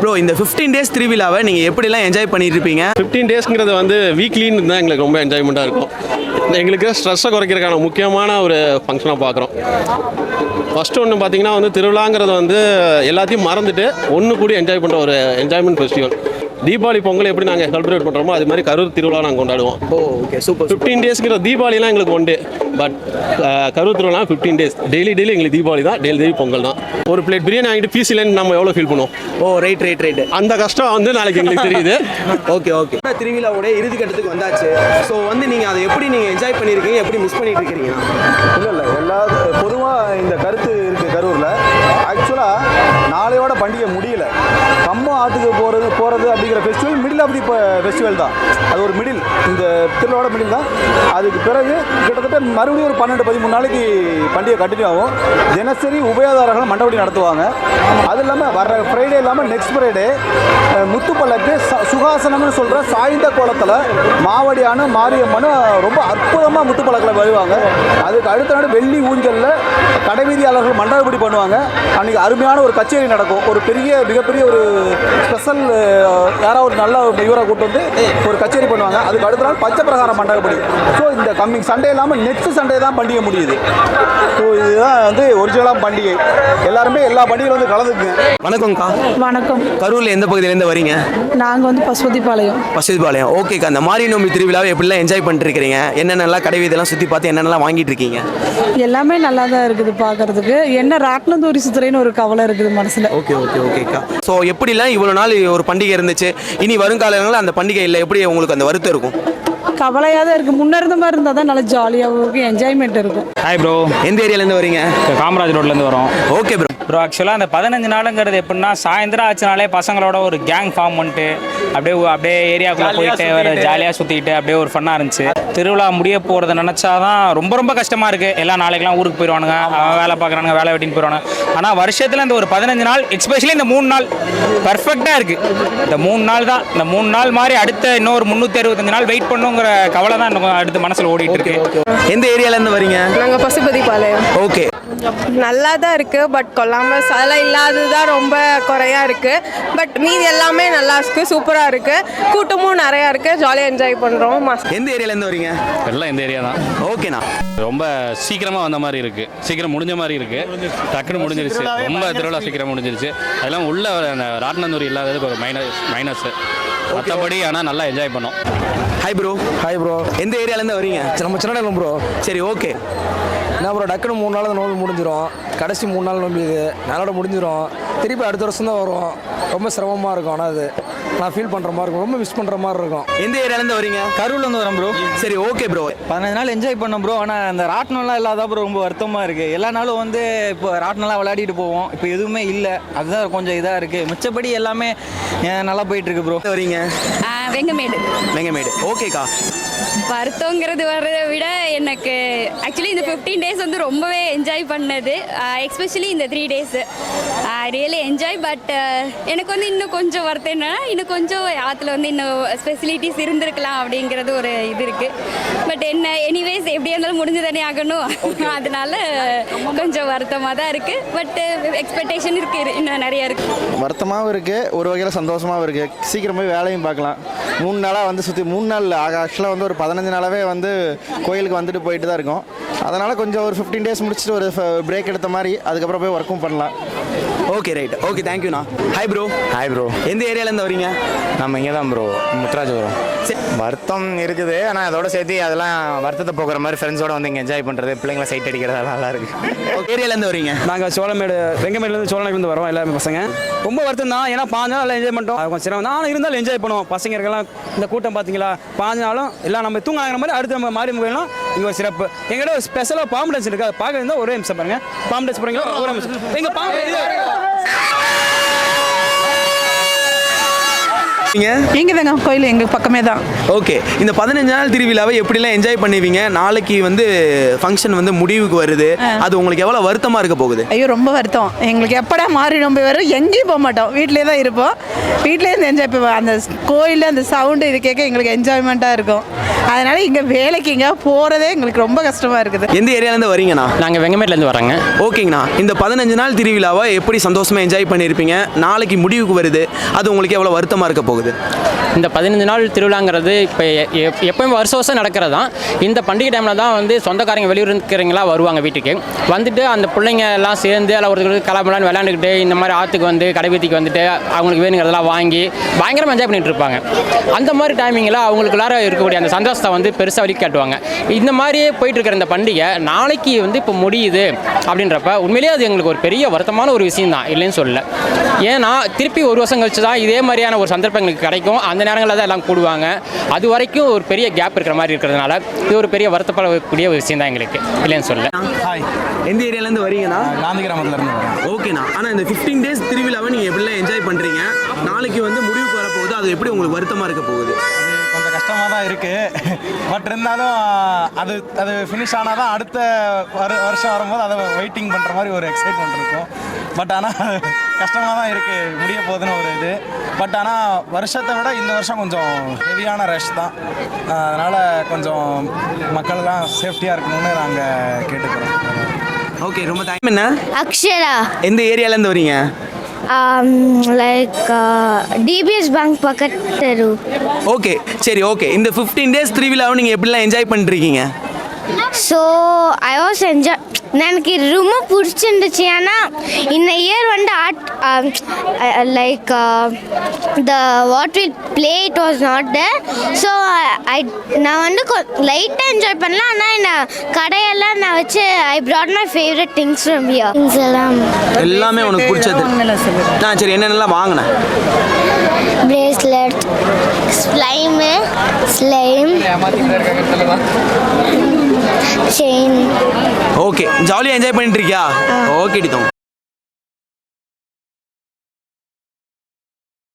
Bro இந்த fifteen days திருவிழாவை நீங்கள் எப்படிலாம் என்ஜாய் பண்ணிட்டு இருப்பீங்க ஃபிஃப்டீன் டேஸ்ங்கிறது வந்து வீக்லின்னு தான் எங்களுக்கு ரொம்ப என்ஜாய்மெண்ட்டாக இருக்கும். எங்களுக்கு ஸ்ட்ரெஸ்ஸை குறைக்கிறதுக்கான முக்கியமான ஒரு ஃபங்க்ஷனாக பார்க்குறோம். ஃபஸ்ட்டு ஒன்று பார்த்தீங்கன்னா வந்து திருவிழாங்கிறது வந்து எல்லாத்தையும் மறந்துட்டு ஒன்று கூடி என்ஜாய் பண்ணுற ஒரு என்ஜாய்மெண்ட் ஃபெஸ்டிவல் தீபாவளி பொங்கல் எப்படி நாங்கள் செலிப்ரேட் பண்ணுறோமோ அது மாதிரி கரூர் திருவிழா நாங்கள் கொண்டாடுவோம். ஓ ஓகே சூப்பர் ஃபிஃப்டீன் டேஸ்ங்கிற தீபாவளிலாம் எங்களுக்கு ஒன் டே பட் கரூர் திருவிழா ஃபிஃப்டீன் டேஸ் டெய்லி டெய்லி எங்களுக்கு தீபாவளி தான். டெய்லி டெய்லி பொங்கல் தான். ஒரு பிளேட் பிரியாணி வாங்கிட்டு பீஸ் இல்லைன்னு நம்ம எவ்வளோ ஃபீல் பண்ணுவோம்? ஓ ரைட் ரைட் ரைட் அந்த கஷ்டம் வந்து நாளைக்கு எங்களுக்கு தெரியுது. ஓகே ஓகே திருவிழாவோட இறுதி கட்டத்துக்கு வந்தாச்சு. ஸோ வந்து நீங்கள் அதை எப்படி நீங்கள் என்ஜாய் பண்ணியிருக்கீங்க? எப்படி மிஸ் பண்ணிட்டு இருக்கீங்க? இல்லை இல்லை. எல்லா ஃபெஸ்டிவல் தான். அது ஒரு மிடில் இந்த திருவிழாவோட மிடில் தான். அதுக்கு பிறகு கிட்டத்தட்ட மறுபடியும் ஒரு பன்னெண்டு பதிமூணு நாளைக்கு பண்டிகை கண்டினியூ ஆகும். தினசரி உபயோகதாரர்கள் மண்டபடி நடத்துவாங்க. அது இல்லாமல் வர்ற ஃப்ரைடே இல்லாமல் நெக்ஸ்ட் ஃப்ரைடே முத்துப்பல்லக்கு ச- சுகாசனம்னு சொல்கிற சாய்ந்த கோலத்தில் மாவடியான மாரியம்மனு ரொம்ப அற்புதமாக முத்துப்பழக்கில் வருவாங்க. அதுக்கு அடுத்த நாள் வெள்ளி ஊஞ்சலில் கடைவீதியாளர்கள் மண்டபடி பண்ணுவாங்க. அன்றைக்கி அருமையான ஒரு கச்சேரி நடக்கும். ஒரு பெரிய மிகப்பெரிய ஒரு ஸ்பெஷல் யாராவது ஒரு நல்ல இவரை கூட்டு வந்து ஒரு கச்சேரி பண்ணுவாங்க. அதுக்கு அடுத்த நாள் பச்சை பிரகாரம் மண்டபப்படி. ஸோ இந்த கம்மிங் சண்டே இல்லாமல் நெக்ஸ்ட் சண்டே தான் பண்டிகை முடியுது. ஸோ இதுதான் வந்து ஒரிஜினலாக பண்டிகை. எல்லாருமே எல்லா பண்டிகையும் வந்து கலந்துக்குங்க. வணக்கம்க்கா. வணக்கம். கரூரில் எந்த பகுதியிலேருந்து வரீங்க? நாங்கள் வந்து பசுபதிபாளையம். பசுதிபாளையம் ஓகேக்கா அந்த மாரி நோம்பி திருவிழாவை எப்படிலாம் என்ஜாய் பண்ணிட்டு இருக்கிறீங்க என்னென்னலாம் கடை வீதெல்லாம் சுற்றி பார்த்து என்னென்னலாம் வாங்கிட்டு இருக்கீங்க எல்லாமே நல்லா தான் இருக்குது பார்க்கறதுக்கு. என்ன ராட்டினந்தூரி சுத்துறேன்னு ஒரு கவலை இருக்குது மனசில். ஓகே ஓகே ஓகேக்கா ஸோ எப்படிலாம் இவ்வளோ நாள் ஒரு பண்டிகை இருந்துச்சு? இனி வருங்காலங்களில் அந்த பண்டிகை இல்லை. எப்படி உங்களுக்கு அந்த வருத்தம் இருக்கும்? கவலையாக தான் இருக்குது முன்ன இருந்த மாதிரி இருந்தால் தான் நல்லா ஜாலியாகவும் இருக்கும் என்ஜாய்மெண்ட் இருக்கும். ஹாய் ப்ரோ எந்த ஏரியாலேருந்து வரீங்க? காமராஜ் ரோட்லேருந்து வரோம். ஓகே ப்ரோ ப்ரோ ஆக்சுவலாக அந்த பதினஞ்சு நாளுங்கிறது எப்படின்னா சாயந்தரம் ஆச்சுனாலே பசங்களோட ஒரு கேங் ஃபார்ம் பண்ணிட்டு அப்படியே அப்படியே ஏரியாக்குள்ளே போயிட்டு வர ஜாலியாக சுற்றிட்டு அப்படியே ஒரு ஃபன்னாக இருந்துச்சு. திருவிழா முடிய போகிறத நினச்சாதான் ரொம்ப ரொம்ப கஷ்டமாக இருக்குது எல்லா நாளைக்கெல்லாம் ஊருக்கு போயிடுவானுங்க வேலை பார்க்குறானுங்க வேலை வெட்டின்னு போயிடுவானுங்க ஆனால் வருஷத்தில் இந்த ஒரு பதினஞ்சு நாள் எஸ்பெஷலி இந்த மூணு நாள் பர்ஃபெக்டாக இருக்குது இந்த மூணு நாள் தான் இந்த மூணு நாள் மாதிரி அடுத்த இன்னொரு முந்நூற்றி அறுபத்தஞ்சு நாள் வெயிட் பண்ணுங்கிற கவலை தான் அடுத்து மனசில் ஓடிட்டு இருக்கு. எந்த ஏரியாலேருந்து வரீங்க? நாங்கள் பசுபதிபாளையம். ஓகே நல்லா தான் இருக்குது பட் கொல்லாமல் சிலை இல்லாதது தான் ரொம்ப குறையா இருக்குது பட் மீதி எல்லாமே நல்லா இருக்கு சூப்பராக இருக்குது கூட்டமும் நிறையா இருக்குது ஜாலியாக என்ஜாய் பண்ணுறோம் எந்த ஏரியாலேருந்து வரீங்க? எல்லாம் இந்த ஏரியா தான். ஓகேண்ணா ரொம்ப சீக்கிரமாக வந்த மாதிரி இருக்கு. சீக்கிரம் முடிஞ்ச மாதிரி இருக்கு. டக்குன்னு முடிஞ்சிருச்சு. ரொம்ப திருவிழா சீக்கிரம் முடிஞ்சிருச்சு. அதெல்லாம் உள்ள அந்த ராட்டினந்தூரி இல்லாததுக்கு ஒரு மைனஸ் மைனஸ் மற்றபடி ஆனால் நல்லா என்ஜாய் பண்ணோம். ஹாய் ப்ரோ ஹாய் ப்ரோ எந்த ஏரியாலேருந்து வரீங்க நம்ம சின்ன ப்ரோ சரி ஓகே என்ன ப்ரோ டக்குன்னு மூணு நாள் நோம்பி முடிஞ்சிடும் கடைசி மூணு நாள் நோம்பி இது. நாளோட முடிஞ்சிடும் திருப்பி அடுத்த வருஷம் தான் வரும். ரொம்ப சிரமமாக இருக்கும் ஆனால் அது. நான் ஃபீல் பண்ணுற மாதிரி இருக்கும். ரொம்ப மிஸ் பண்ணுற மாதிரி இருக்கும். எந்த ஏரியாலேருந்து வரீங்க? கரூர்லேருந்து வரேன் ப்ரோ சரி ஓகே ப்ரோ பதினஞ்சு நாள் என்ஜாய் பண்ணோம் ப்ரோ ஆனால் அந்த ராட்டினம்லாம் இல்லாத ப்ரோ ரொம்ப வருத்தமாக இருக்குது எல்லா நாளும் வந்து இப்போ ராட்டினம்லாம் விளையாடிட்டு போவோம். இப்போ எதுவுமே இல்லை. அதுதான் கொஞ்சம் இதாக இருக்குது மிச்சப்படி எல்லாமே நல்லா போயிட்டு இருக்கு ப்ரோ வரீங்க? வெங்கமேடு. வெங்கமேடு. ஓகேக்கா வருத்தங்கிறது வர்றதை விட எனக்கு ஆக்சுவலி இந்த ஃபிஃப்டீன் டேஸ் வந்து ரொம்பவே என்ஜாய் பண்ணது. எக்ஸ்பெஷலி இந்த three days really enjoy but எனக்கு வந்து இன்னும் கொஞ்சம் வருத்தம் என்னன்னா இன்னும் கொஞ்சம் ஆற்றுல வந்து இன்னும் ஃபெசிலிட்டிஸ் இருந்திருக்கலாம் அப்படிங்கிறது ஒரு இது இருக்குது பட் என்ன எனிவேஸ் எப்படியா இருந்தாலும் முடிஞ்சு தானே ஆகணும் அதனால கொஞ்சம் வருத்தமாக தான் இருக்குது பட் எக்ஸ்பெக்டேஷன் இருக்குது இன்னும் நிறைய இருக்குது வருத்தமாகவும் இருக்குது ஒரு வகையில் சந்தோஷமாகவும் இருக்குது சீக்கிரம் போய் வேலையும் பார்க்கலாம். மூணு நாளாக வந்து சுற்றி மூணு நாள் ஆக்சுவலாக வந்து ஒரு பதினஞ்சு நாளாகவே வந்து கோயிலுக்கு வந்துட்டு போயிட்டு தான் இருக்கோம். அதனால் கொஞ்சம் ஒரு ஃபிஃப்டீன் டேஸ் முடிச்சுட்டு ஒரு பிரேக் எடுத்த மாதிரி அதுக்கப்புறம் போய் ஒர்க்கும் பண்ணலாம். ஓகே ரைட் ஓகே தேங்க்யூண்ணா ஹாய் ப்ரோ ஹாய் ப்ரோ எந்த ஏரியாலேருந்து வரீங்க நம்ம இங்கே தான் ப்ரோ முத்துராஜபுரம். வருத்தம் இருக்குது. ஆனால் அதோட சேர்த்து அதெல்லாம் வருத்தத்தை போக்குற மாதிரி ஃப்ரெண்ட்ஸோட வந்து இங்கே என்ஜாய் பண்ணுறது பிள்ளைங்கள சைட் அடிக்கிறது நல்லா இருக்கு. ஏரியாலேருந்து வரீங்க நாங்கள் சோளமேடு வெங்கமேடுலேருந்து சோழநகர்லேருந்து வரோம் எல்லாருமே பசங்க. ரொம்ப வருத்தம் தான். ஏன்னா பாஞ்சு நாள் என்ஜாய் பண்ணிட்டோம். அது கொஞ்சம் சிரமம் தான். ஆனால் இருந்தாலும் என்ஜாய் பண்ணுவோம். பசங்க இருக்கலாம் இந்த கூட்டம் பார்த்தீங்களா? பாஞ்சு நாளும் எல்லாம் நம்ம தூங்க ஆகிற மாதிரி அடுத்து நம்ம மாறி போயிடலாம் இங்கே ஒரு சிறப்பு. எங்கள்கிட்ட ஒரு ஸ்பெஷலாக பாம்பு டான்ஸ் இருக்குது அதை பார்க்க இருந்தால் ஒரே நிமிஷம் பாருங்க. பாம்பு டான்ஸ் போகிறீங்களா ஒரு நிமிஷம். எங்கள் பாம்பு இங்கே தாங்க கோயில் எங்கள் பக்கமே தான். ஓகே. இந்த பதினஞ்சு நாள் திருவிழாவை எப்படிலாம் என்ஜாய் பண்ணுவீங்க? நாளைக்கு வந்து ஃபங்க்ஷன் வந்து முடிவுக்கு வருது. அது உங்களுக்கு எவ்வளோ வருத்தமாக இருக்க போகுது? ஐயோ ரொம்ப வருத்தம். எங்களுக்கு எப்படா மாறி நம்பி வரும் எங்கேயும் போக மாட்டோம். வீட்டிலே தான் இருப்போம். வீட்டிலே இருந்து என்ஜாய் பண்ணுவோம். அந்த கோயிலில் அந்த சவுண்டு இது கேட்க எங்களுக்கு என்ஜாய்மெண்ட்டாக இருக்கும். அதனால இங்கே வேலைக்கு இங்கே போகிறதே எங்களுக்கு ரொம்ப கஷ்டமாக இருக்குது. எந்த ஏரியாலேருந்து வரீங்கண்ணா நாங்கள் வெங்கமேட்லேருந்து வரோங்க ஓகேங்கண்ணா. இந்த பதினஞ்சு நாள் திருவிழாவை எப்படி சந்தோஷமாக என்ஜாய் பண்ணியிருப்பீங்க? நாளைக்கு முடிவுக்கு வருது. அது உங்களுக்கு எவ்வளோ வருத்தமாக இருக்க போகுது? இந்த பதினஞ்சு நாள் திருவிழாங்கிறது இப்போ எப்பயும் வருஷம் வருஷம் நடக்கிறது தான் இந்த பண்டிகை டைமில் தான் வந்து சொந்தக்காரங்க வெளியூர் இருக்கிறவங்களா வருவாங்க வீட்டுக்கு. வந்துட்டு அந்த பிள்ளைங்க எல்லாம் சேர்ந்து அதில் ஒரு கிளம்பலான்னு விளையாண்டுக்கிட்டு இந்த மாதிரி ஆற்றுக்கு வந்து கடைவீதிக்கு வந்துட்டு அவங்களுக்கு வேணுங்கிறதெல்லாம் வாங்கி பயங்கரமாக என்ஜாய் பண்ணிட்டு இருப்பாங்க. அந்த மாதிரி டைமிங்கில் அவங்களுக்குள்ளார இருக்கக்கூடிய அந்த சந்தோஷத்தை வந்து பெருசாக வழி காட்டுவாங்க. இந்த மாதிரியே போயிட்டு இருக்கிற இந்த பண்டிகை நாளைக்கு வந்து இப்போ முடியுது அப்படின்றப்ப உண்மையிலேயே அது எங்களுக்கு ஒரு பெரிய வருத்தமான ஒரு விஷயம் தான் இல்லைன்னு சொல்லல. ஏன்னா திருப்பி ஒரு வருஷம் கழிச்சு தான் இதே மாதிரியான ஒரு சந்தர்ப்பங்கள் எங்களுக்கு கிடைக்கும். அந்த நேரங்களில் தான் எல்லாம் கூடுவாங்க. அது வரைக்கும் ஒரு பெரிய கேப் இருக்கிற மாதிரி இருக்கிறதுனால இது ஒரு பெரிய வருத்தப்படக்கூடிய ஒரு விஷயம் தான் எங்களுக்கு. இல்லைன்னு சொல்லல. ஹாய் எந்த ஏரியாலேருந்து வரீங்கண்ணா? காந்தி கிராமத்துல இருந்து வரேன். ஓகேண்ணா ஆனால் இந்த ஃபிஃப்டீன் டேஸ் திருவிழாவை நீங்கள் எப்படிலாம் என்ஜாய் பண்ணுறீங்க நாளைக்கு வந்து அது எப்படி உங்களுக்கு வருத்தமாக இருக்க போகுது? அது கொஞ்சம் கஷ்டமாக தான் இருக்குது பட் இருந்தாலும் அது அது ஃபினிஷ் ஆனால் தான் அடுத்த வரு வருஷம் வரும்போது அதை வெயிட்டிங் பண்ணுற மாதிரி ஒரு எக்ஸைட்மெண்ட் இருக்கும். பட் ஆனால் கஷ்டமாக தான் இருக்குது முடிய போகுதுன்னு ஒரு இது. பட் ஆனால் வருஷத்தை விட இந்த வருஷம் கொஞ்சம் ஹெவியான ரஷ் தான். அதனால் கொஞ்சம் மக்கள்லாம் சேஃப்டியாக இருக்கணும்னு நாங்கள் கேட்டுக்கிறோம். ஓகே ரொம்ப தேங்க் என்ன? அக்ஷரா. எந்த ஏரியாலேருந்து வரீங்க? லைக் டிபிஎஸ் பேங்க் பக்கத்து தெரு ஓகே சரி ஓகே இந்த ஃபிஃப்டீன் டேஸ் திருவிழாவை நீங்கள் எப்படிலாம் என்ஜாய் பண்ணிருக்கீங்க ஸோ ஐ வாஸ் என்ஜாய் எனக்கு ரொம்ப பிடிச்சிருந்துச்சு. ஏன்னா இந்த இயர் வந்து art like the what will play it was not the so I நான் வந்து லைட்டாக என்ஜாய் பண்ணலாம் ஆனால் இந்த கடையெல்லாம் நான் வச்சு I brought my favourite things from here things எல்லாம். எல்லாமே உனக்கு பிடிச்சது. ஆ சரி என்னென்னலாம் வாங்கினேன்? Bracelet slime slime chain okay ஜாலியாக என்ஜாய் பண்ணிட்டு இருக்கியா? ஓகே டித்தோம்